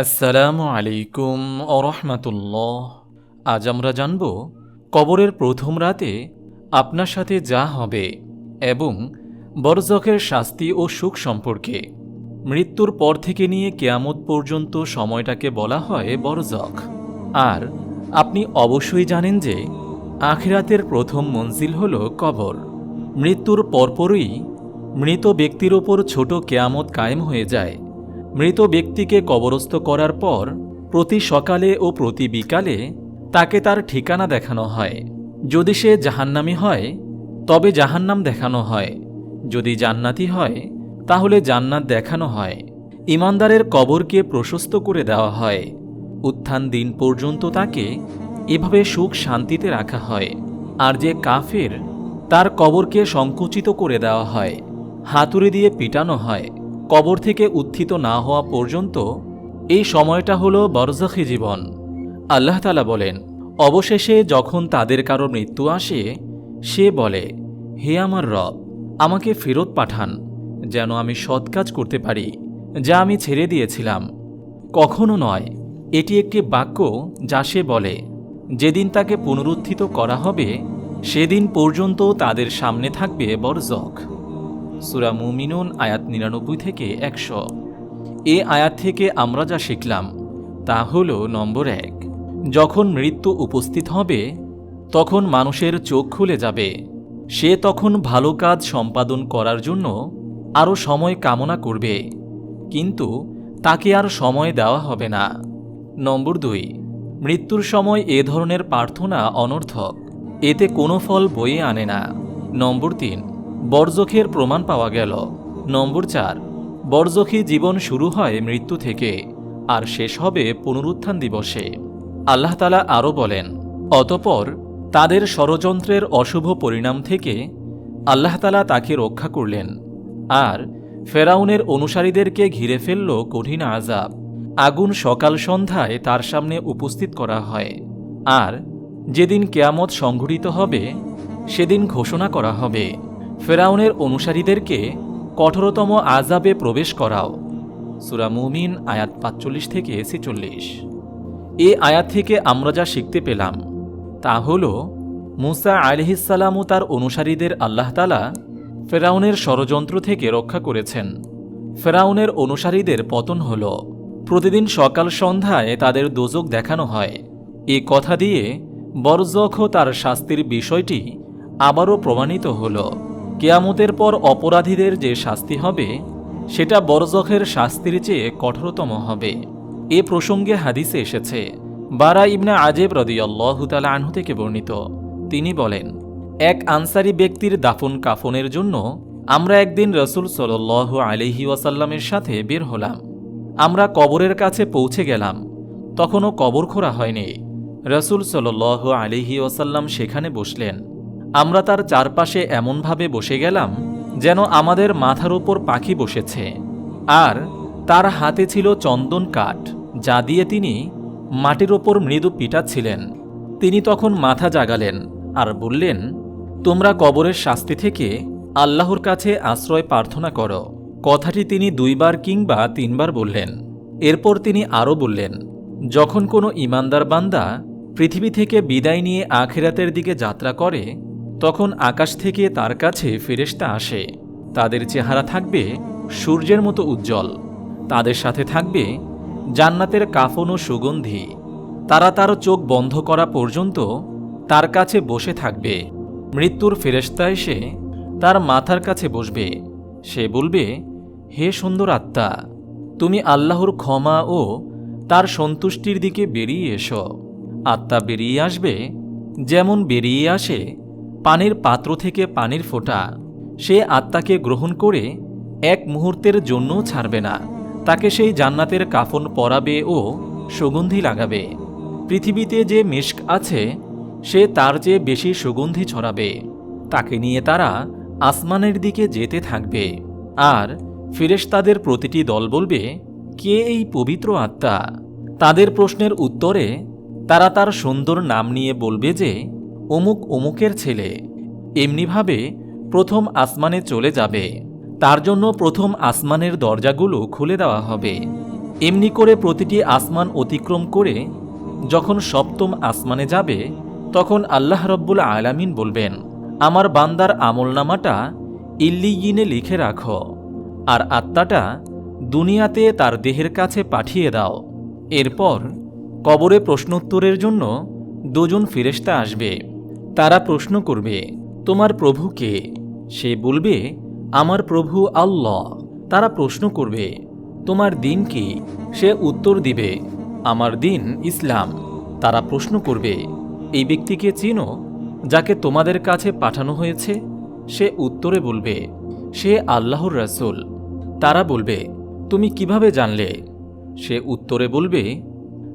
আসসালামু আলাইকুম আরহামাতুল্লাহ আজ আমরা জানব কবরের প্রথম রাতে আপনার সাথে যা হবে এবং বরজখের শাস্তি ও সুখ সম্পর্কে। মৃত্যুর পর থেকে নিয়ে কেয়ামত পর্যন্ত সময়টাকে বলা হয় বরজখ। আর আপনি অবশ্যই জানেন যে আখিরাতের প্রথম মঞ্জিল হল কবর। মৃত্যুর পরপরই মৃত ব্যক্তির ওপর ছোট কেয়ামত কায়েম হয়ে যায়। মৃত ব্যক্তিকে কবরস্থ করার পর প্রতি সকালে ও প্রতি বিকালে তাকে তার ঠিকানা দেখানো হয়। যদি সে জাহান্নামি হয়, তবে জাহান্নাম দেখানো হয়। যদি জান্নাতি হয়, তাহলে জান্নাত দেখানো হয়। ইমানদারের কবরকে প্রশস্ত করে দেওয়া হয়। উত্থান দিন পর্যন্ত তাকে এভাবে সুখ শান্তিতে রাখা হয়। আর যে কাফের, তার কবরকে সংকুচিত করে দেওয়া হয়। হাতুড়ি দিয়ে পিটানো হয়। কবর থেকে উত্থিত না হওয়া পর্যন্ত এই সময়টা হল বরজখী জীবন। আল্লাহ তালা বলেন, অবশেষে যখন তাদের কারও মৃত্যু আসে, সে বলে, হে আমার রব, আমাকে ফেরত পাঠান, যেন আমি সৎ কাজ করতে পারি, যা আমি ছেড়ে দিয়েছিলাম। কখনো নয়, এটি একটি বাক্য যা সে বলে, যেদিন তাকে পুনরুত্থিত করা হবে, সেদিন পর্যন্ত তাদের সামনে থাকবে বরজখ। সুরা মুমিনুন, আয়াত নিরানব্বই থেকে একশো। এ আয়াত থেকে আমরা যা শিখলাম, তা হল নম্বর এক। যখন মৃত্যু উপস্থিত হবে, তখন মানুষের চোখ খুলে যাবে। সে তখন ভালো কাজ সম্পাদন করার জন্য আরও সময় কামনা করবে। কিন্তু তাকে আর সময় দেওয়া হবে না। নম্বর দুই, মৃত্যুর সময় এ ধরনের প্রার্থনা অনর্থক। এতে কোনো ফল বয়ে আনে না। নম্বর তিন বর্জখের প্রমাণ পাওয়া গেল। নম্বর চার, বর্জখী জীবন শুরু হয় মৃত্যু থেকে, আর শেষ হবে পুনরুত্থান দিবসে। আল্লাহ তালা আরও বলেন, অতপর তাদের ষড়যন্ত্রের অশুভ পরিণাম থেকে আল্লাহ তালা তাকে রক্ষা করলেন, আর ফেরাউনের অনুসারীদেরকে ঘিরে ফেলল কঠিন আজাব আগুন সকাল সন্ধ্যায় তার সামনে উপস্থিত করা হয়, আর যেদিন কেয়ামত সংঘটিত হবে, সেদিন ঘোষণা করা হবে। ফেরাউনের অনুসারীদেরকে কঠোরতম আজাবে প্রবেশ করাও। সুরা মুমিন আয়াত পাঁচচল্লিশ থেকে ছেচল্লিশ। এ আয়াত থেকে আমরা যা শিখতে পেলাম, তা হল, মুসা আলহিসাল্লাম ও তার অনুসারীদের আল্লাহতালা ফেরাউনের ষড়যন্ত্র থেকে রক্ষা করেছেন। ফেরাউনের অনুসারীদের পতন হল। প্রতিদিন সকাল সন্ধ্যায় তাদের দোজক দেখানো হয়। এ কথা দিয়ে বরজখ তার শাস্তির বিষয়টি আবারও প্রমাণিত হল। কেয়ামতের পর অপরাধীদের যে শাস্তি হবে, সেটা বরজখের শাস্তির চেয়ে কঠোরতম হবে। এ প্রসঙ্গে হাদিসে এসেছে, বারা ইবনা আজেব রদিয়াল্লাহতালা আনহু থেকে বর্ণিত। তিনি বলেন, এক আনসারি ব্যক্তির দাফন কাফনের জন্য আমরা একদিন রসুল সাল আলহি ওয়াসাল্লামের সাথে বের হলাম। আমরা কবরের কাছে পৌঁছে গেলাম। তখনও কবর খোঁড়া হয়নি। রসুল সাল আলিহি ওয়াসাল্লাম সেখানে বসলেন। আমরা তার চারপাশে এমনভাবে বসে গেলাম যেন আমাদের মাথার ওপর পাখি বসেছে। আর তার হাতে ছিল চন্দন কাঠ, যা দিয়ে তিনি মাটির ওপর মৃদু পিটাচ্ছিলেন। তিনি তখন মাথা জাগালেন আর বললেন, তোমরা কবরের শাস্তি থেকে আল্লাহর কাছে আশ্রয় প্রার্থনা করো। কথাটি তিনি দুইবার কিংবা তিনবার বললেন। এরপর তিনি আরও বললেন, যখন কোনো ইমানদার বান্দা পৃথিবী থেকে বিদায় নিয়ে আখেরাতের দিকে যাত্রা করে তখন আকাশ থেকে তার কাছে ফেরেশতা আসে। তাদের চেহারা থাকবে সূর্যের মতো উজ্জ্বল। তাদের সাথে থাকবে জান্নাতের কাফন ও সুগন্ধি। তারা তার চোখ বন্ধ করা পর্যন্ত তার কাছে বসে থাকবে। মৃত্যুর ফেরেস্তা এসে তার মাথার কাছে বসবে। সে বলবে, হে সুন্দর আত্মা, তুমি আল্লাহর ক্ষমা ও তার সন্তুষ্টির দিকে বেরিয়ে এসো। আত্মা বেরিয়ে আসবে যেমন বেরিয়ে আসে পানির পাত্র থেকে পানির ফোঁটা। সে আত্মাকে গ্রহণ করে এক মুহূর্তের জন্যও ছাড়বে না। তাকে সেই জান্নাতের কাফন পরাবে ও সুগন্ধি লাগাবে। পৃথিবীতে যে মিস্ক আছে, সে তার চেয়ে বেশি সুগন্ধি ছড়াবে। তাকে নিয়ে তারা আসমানের দিকে যেতে থাকবে। আর ফিরেশতাদের প্রতিটি দল বলবে, কে এই পবিত্র আত্মা? তাদের প্রশ্নের উত্তরে তারা তার সুন্দর নাম নিয়ে বলবে যে অমুক অমুকের ছেলে। এমনিভাবে প্রথম আসমানে চলে যাবে। তার জন্য প্রথম আসমানের দরজাগুলো খুলে দেওয়া হবে। এমনি করে প্রতিটি আসমান অতিক্রম করে যখন সপ্তম আসমানে যাবে, তখন আল্লাহ রব্বুল আলামিন বলবেন, আমার বান্দার আমলনামাটা ইল্লিগিনে লিখে রাখো। আর আত্মাটা দুনিয়াতে তার দেহের কাছে পাঠিয়ে দাও। এরপর কবরে প্রশ্নোত্তরের জন্য দুজন ফিরেশতা আসবে। তারা প্রশ্ন করবে, তোমার প্রভু কে? সে বলবে, আমার প্রভু আল্লাহ। তারা প্রশ্ন করবে, তোমার দিন কি? সে উত্তর দিবে, আমার দিন ইসলাম। তারা প্রশ্ন করবে, এই ব্যক্তিকে চিনো, যাকে তোমাদের কাছে পাঠানো হয়েছে? সে উত্তরে বলবে, সে আল্লাহর রাসূল। তারা বলবে, তুমি কীভাবে জানলে? সে উত্তরে বলবে,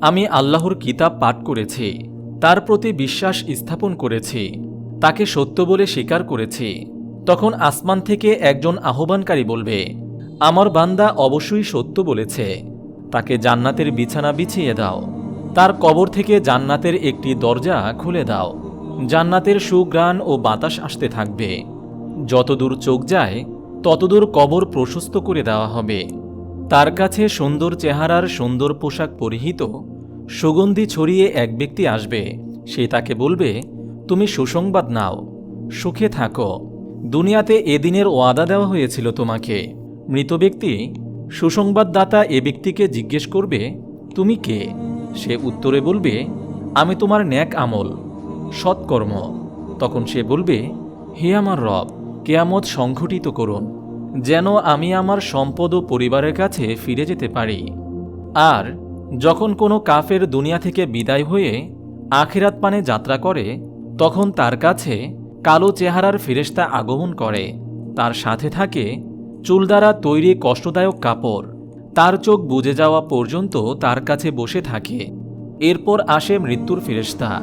আমি আল্লাহর কিতাব পাঠ করেছি। তার প্রতি বিশ্বাস স্থাপন করেছি, তাকে সত্য বলে স্বীকার করেছি। তখন আসমান থেকে একজন আহ্বানকারী বলবে, আমার বান্দা অবশ্যই সত্য বলেছে, তাকে জান্নাতের বিছানা বিছিয়ে দাও, তার কবর থেকে জান্নাতের একটি দরজা খুলে দাও, জান্নাতের সুগ্রাণ ও বাতাস আসতে থাকবে। যতদূর চোখ যায়, ততদূর কবর প্রশস্ত করে দেওয়া হবে। তার কাছে সুন্দর চেহারার সুন্দর পোশাক পরিহিত সুগন্ধি ছড়িয়ে এক ব্যক্তি আসবে। সে তাকে বলবে, তুমি সুসংবাদ নাও, সুখে থাকো। দুনিয়াতে এদিনের ওয়াদা দেওয়া হয়েছিল তোমাকে। মৃত ব্যক্তি, সুসংবাদদাতা এ ব্যক্তিকে জিজ্ঞেস করবে, তুমি কে? সে উত্তরে বলবে, আমি তোমার ন্যাক আমল, সৎকর্ম। তখন সে বলবে, হে আমার রব, কেয়ামত সংঘটিত করুন, যেন আমি আমার সম্পদ ও পরিবারের কাছে ফিরে যেতে পারি। আর যখন কোনো কাফের দুনিয়া থেকে বিদায় হয়ে আখিরাত পানে যাত্রা করে, তখন তার কাছে কালো চেহারার ফেরেশতা আগমন করে। তার সাথে থাকে চুল দ্বারা তৈরি কষ্টদায়ক কাপড়। তার চোখ বুজে যাওয়া পর্যন্ত তার কাছে বসে থাকে। এরপর আসে মৃত্যুর ফেরেশতা।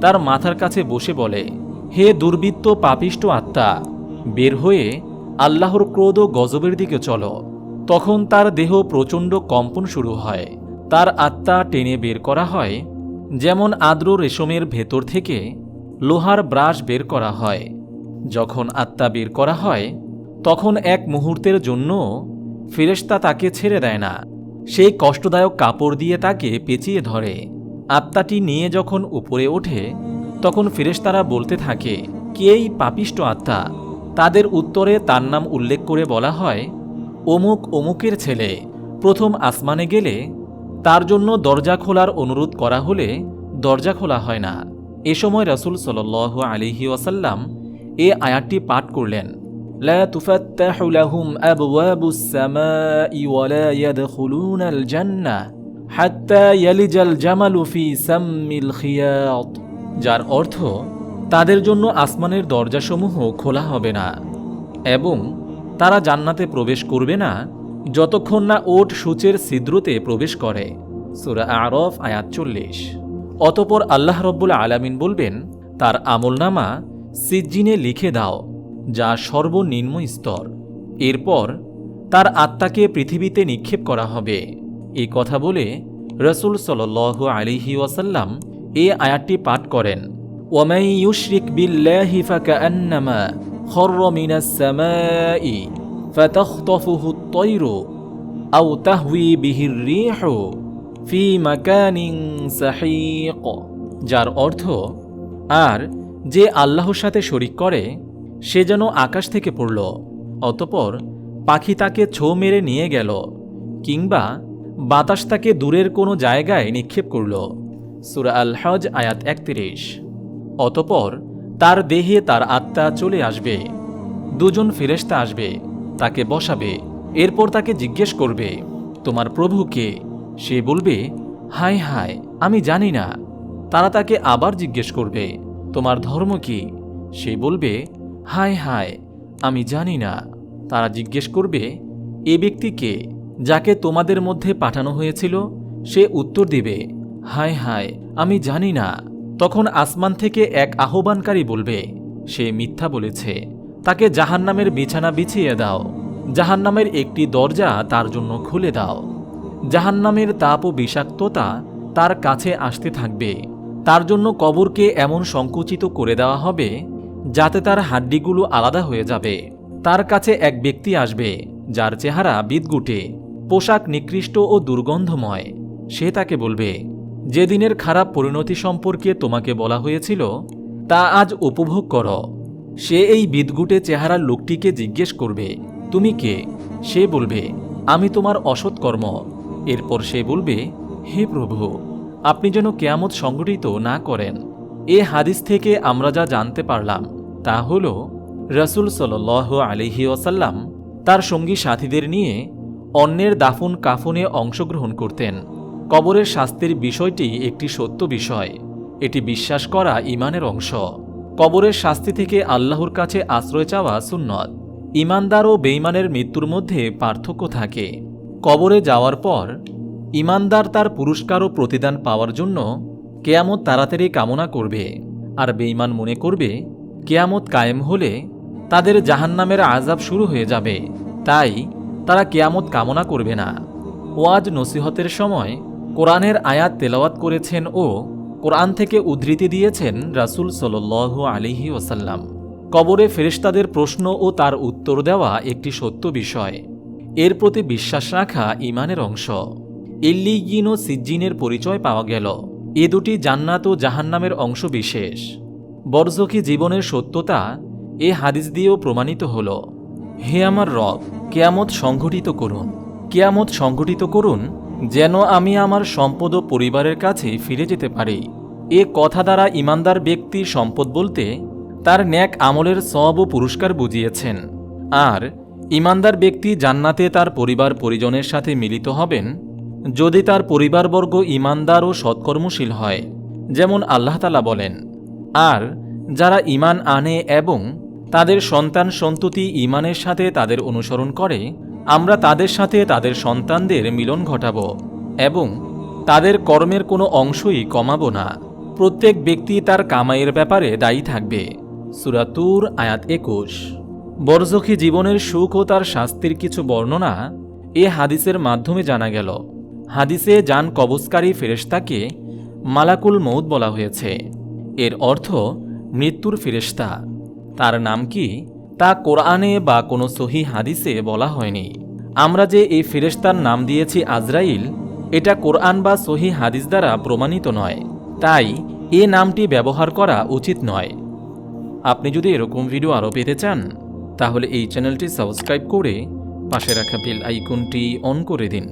তার মাথার কাছে বসে বলে, হে দুর্বৃত্ত পাপিষ্ট আত্মা, বের হয়ে আল্লাহর ক্রোধ ও গজবের দিকে চলো। তখন তার দেহ প্রচণ্ড কম্পন শুরু হয়। তার আত্মা টেনে বের করা হয়, যেমন আদ্র রেশমের ভেতর থেকে লোহার ব্রাশ বের করা হয়। যখন আত্মা বের করা হয়, তখন এক মুহূর্তের জন্য ফেরেশতা তাকে ছেড়ে দেয় না। সেই কষ্টদায়ক কাপড় দিয়ে তাকে পেঁচিয়ে ধরে। আত্মাটি নিয়ে যখন উপরে ওঠে, তখন ফেরেশতারা বলতে থাকে কেই পাপিষ্ট আত্মা? তাদের উত্তরে তার নাম উল্লেখ করে বলা হয়, অমুক অমুকের ছেলে। প্রথম আসমানে গেলে তার জন্য দরজা খোলার অনুরোধ করা হলে দরজা খোলা হয় না এ সময় রাসূল সাল্লাল্লাহু আলাইহি ওয়াসাল্লাম এ আয়াতটি পাঠ করলেন لا تفتح لهم أبواب السماء ولا يدخلون الجنة حتى يلج الجمل في سم الخياط যার অর্থ তাদের জন্য আসমানের দরজাসমূহ খোলা হবে না এবং তারা জান্নাতে প্রবেশ করবে না যতক্ষণ না ওট সূচের ছিদ্রতে প্রবেশ করে। সুরা আরফ, আয়াত চল্লিশ। অতপর আল্লাহ রব্বুল আলামিন বলবেন, তার আমলনামা সিজ্জিনে লিখে দাও, যা সর্বনিম্ন স্তর। এরপর তার আত্মাকে পৃথিবীতে নিক্ষেপ করা হবে। এই কথা বলে রসুল সাল আলিহি ওয়াসাল্লাম এ আয়াতটি পাঠ করেন। ওয়ামাই ইউশরিক বিল্লাহি ফাকান্নামা খর্র মিনাস সামাই। ফাতাখতাফুহু আত-তায়রু আও তাহউই বিহির রিহু ফি মাকানিন সাহিক যার অর্থ, আর যে আল্লাহর সাথে শরিক করে, সে যেন আকাশ থেকে পড়ল, অতপর পাখি তাকে ছো মেরে নিয়ে গেল, কিংবা বাতাস তাকে দূরের কোনো জায়গায় নিক্ষেপ করল। সুরা আল হজ আয়াত একত্রিশ। অতপর তার দেহে তার আত্মা চলে আসবে, দুজন ফেরেশতা আসবে তাকে বসাবে, এরপর তাকে জিজ্ঞেস করবে, তোমার প্রভু কে? সে বলবে, হায় হায়, আমি জানি না। তারা তাকে আবার জিজ্ঞেস করবে, তোমার ধর্ম কি? সে বলবে, হায় হায়, আমি জানি না। তারা জিজ্ঞেস করবে, এ ব্যক্তিকে যাকে তোমাদের মধ্যে পাঠানো হয়েছিল? সে উত্তর দিবে, হায় হায়, আমি জানি না। তখন আসমান থেকে এক আহ্বানকারী বলবে, সে মিথ্যা বলেছে। তাকে জাহান্নামের বিছানা বিছিয়ে দাও। জাহান্নামের একটি দরজা তার জন্য খুলে দাও। জাহান্নামের তাপ ও বিষাক্ততা তার কাছে আসতে থাকবে। তার জন্য কবরকে এমন সংকুচিত করে দেওয়া হবে, যাতে তার হাড্ডিগুলো আলাদা হয়ে যাবে। তার কাছে এক ব্যক্তি আসবে, যার চেহারা বিদগুটে পোশাক নিকৃষ্ট ও দুর্গন্ধময়। সে তাকে বলবে, যেদিনের খারাপ পরিণতি সম্পর্কে তোমাকে বলা হয়েছিল, তা আজ উপভোগ করো। সে এই বিদগুটে চেহারার লোকটিকে জিজ্ঞেস করবে, তুমি কে? সে বলবে, আমি তোমার অসৎকর্ম এরপর সে বলবে, হে প্রভু, আপনি যেন কেয়ামত সংগঠিত না করেন। এ হাদিস থেকে আমরা যা জানতে পারলাম, তা হল, রসুল সাল আলিহি ওসাল্লাম তার সঙ্গী সাথীদের নিয়ে অন্যের দাফন কাফনে অংশগ্রহণ করতেন। কবরের শাস্তির বিষয়টি একটি সত্য বিষয়। এটি বিশ্বাস করা ইমানের অংশ। কবরের শাস্তি থেকে আল্লাহর কাছে আশ্রয় চাওয়া সুন্নত। ইমানদার ও বেইমানের মৃত্যুর মধ্যে পার্থক্য থাকে। কবরে যাওয়ার পর, ইমানদার তার পুরস্কার ও প্রতিদান পাওয়ার জন্য কেয়ামত তাড়াতাড়ি কামনা করবে। আর বেইমান মনে করবে, কেয়ামত কায়েম হলে তাদের জাহান্নামের আজাব শুরু হয়ে যাবে। তাই তারা কেয়ামত কামনা করবে না। ওয়াজ নসিহতের সময় কোরআনের আয়াত তেলাওয়াত করেছেন ও কোরআন থেকে উদ্ধৃতি দিয়েছেন রাসূল সাল্লাল্লাহু আলিহি ওসাল্লাম কবরে ফেরেশতাদের প্রশ্ন ও তার উত্তর দেওয়া একটি সত্য বিষয়। এর প্রতি বিশ্বাস রাখা ইমানের অংশ। ইল্লিগিন ও সিজ্জিনের পরিচয় পাওয়া গেল। এ দুটি জান্নাত ও জাহান্নামের অংশ বিশেষ। বরজকি জীবনের সত্যতা এ হাদিস দিয়েও প্রমাণিত হল। হে আমার রব, কেয়ামত সংঘটিত করুন। কেয়ামত সংঘটিত করুন যেন আমি আমার সম্পদ ও পরিবারের কাছে ফিরে যেতে পারি। এ কথা দ্বারা ইমানদার ব্যক্তি সম্পদ বলতে তার ন্যাক আমলের সব ও পুরস্কার বুঝিয়েছেন। আর ইমানদার ব্যক্তি জান্নাতে তার পরিবার পরিজনের সাথে মিলিত হবেন যদি তার পরিবারবর্গ ইমানদার ও সৎকর্মশীল হয়, যেমন আল্লাহতালা বলেন। আর যারা ইমান আনে এবং তাদের সন্তান সন্ততি ইমানের সাথে তাদের অনুসরণ করে আমরা তাদের সাথে তাদের সন্তানদের মিলন ঘটাব এবং তাদের কর্মের কোনো অংশই কমাবো না। প্রত্যেক ব্যক্তি তার কামাইয়ের ব্যাপারে দায়ী থাকবে। সুরাতুর আয়াত একুশ। বরজখী জীবনের সুখ ও তার শাস্তির কিছু বর্ণনা এ হাদিসের মাধ্যমে জানা গেল। হাদিসে যান কবজকারী ফেরেশতাকে মালাকুল মৌদ বলা হয়েছে। এর অর্থ মৃত্যুর ফেরেশতা। তার নাম কি? তা কোরআনে বা কোনো সহি হাদিসে বলা হয়নি। আমরা যে এই ফেরেশতার নাম দিয়েছি আজরাইল, এটা কোরআন বা সহি হাদিস দ্বারা প্রমাণিত নয়। তাই এ নামটি ব্যবহার করা উচিত নয়। আপনি যদি এরকম ভিডিও আরও পেতে চান, তাহলে এই চ্যানেলটি সাবস্ক্রাইব করে পাশে রাখা বেল আইকনটি অন করে দিন।